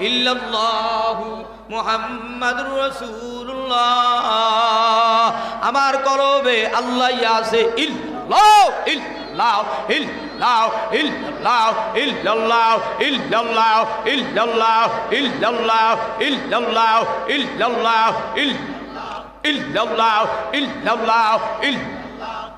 ইল্লাল্লাহু মুহাম্মাদুর রাসূলুল্লাহ আমার কলবে আল্লাহ আছে ইল্লাহ ইল্লাহ ইল্লাহ ইল্লাহ ইল্লাহ ইল্লাহ ইল্লাহ ইল্লাহ ইল্লাহ ইল্লাহ ইল্লাহ ইল্লাহ ইল্লাহ ইল্লাহ